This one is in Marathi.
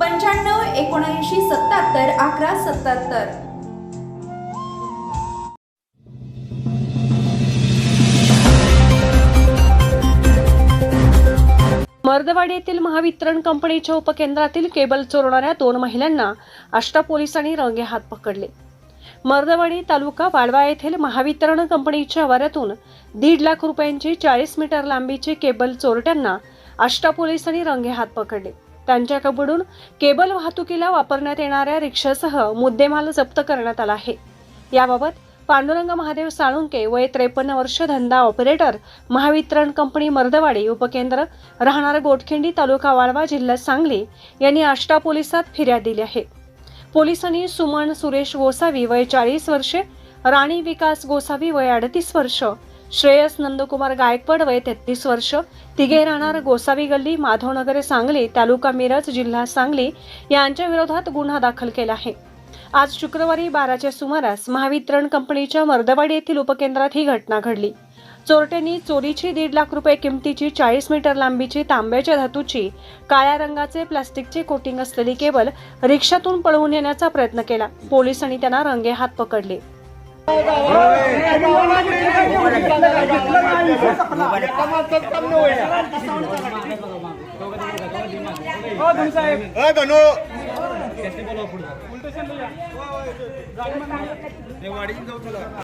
पंच्याण्णव एकोणऐंशी सत्याहत्तर अकरा सत्याहत्तर. मर्दवाडी येथील महावितरण कंपनीच्या उपकेंद्रातील केबल चोरणाऱ्या दोन महिलांना आष्टा पोलिसांनी रंगेहात पकडले. मर्दवाडी तालुका वाळवा येथील महावितरण कंपनीच्या वाऱ्यातून दीड लाख रुपयांची चाळीस मीटर लांबीची केबल चोरट्यांना आष्टा पोलिसांनी रंगेहात पकडले. त्यांच्याकडून केबल वाहतुकीला वापरण्यात येणाऱ्या रिक्षासह मुद्देमाल जप्त करण्यात आला आहे. याबाबत पांडुरंग महादेव साळुंके वय त्रेपन्न वर्ष धंदा ऑपरेटर महावितरण कंपनी मर्दवाडी उपकेंद्र राहणार गोटखिंडी तालुका वाळवा जिल्हा सांगली यांनी आष्टा पोलिसात फिर्याद दिली आहे. पोलिसांनी सुमन सुरेश गोसावी वय चाळीस वर्षे राणी विकास गोसावी वय अडतीस वर्ष श्रेयस नंदकुमार गायकवाड वय तेहतीस वर्ष. तिघे राहणार गोसावी गल्ली माधवनगर सांगली तालुका मिरज जिल्हा सांगली यांच्या विरोधात गुन्हा दाखल केला आहे. आज शुक्रवारी बाराच्या सुमारास महावितरण कंपनीच्या मर्दवाडी येथील उपकेंद्रात ही घटना घडली. चोरट्यांनी चोरीची दीड लाख रुपये किमतीची चाळीस मीटर लांबीची तांब्याच्या धातूची काळ्या रंगाचे प्लास्टिकचे कोटिंग असलेली केबल रिक्षातून पळवून येण्याचा प्रयत्न केला. पोलिसांनी त्यांना रंगेहात पकडले. धनु.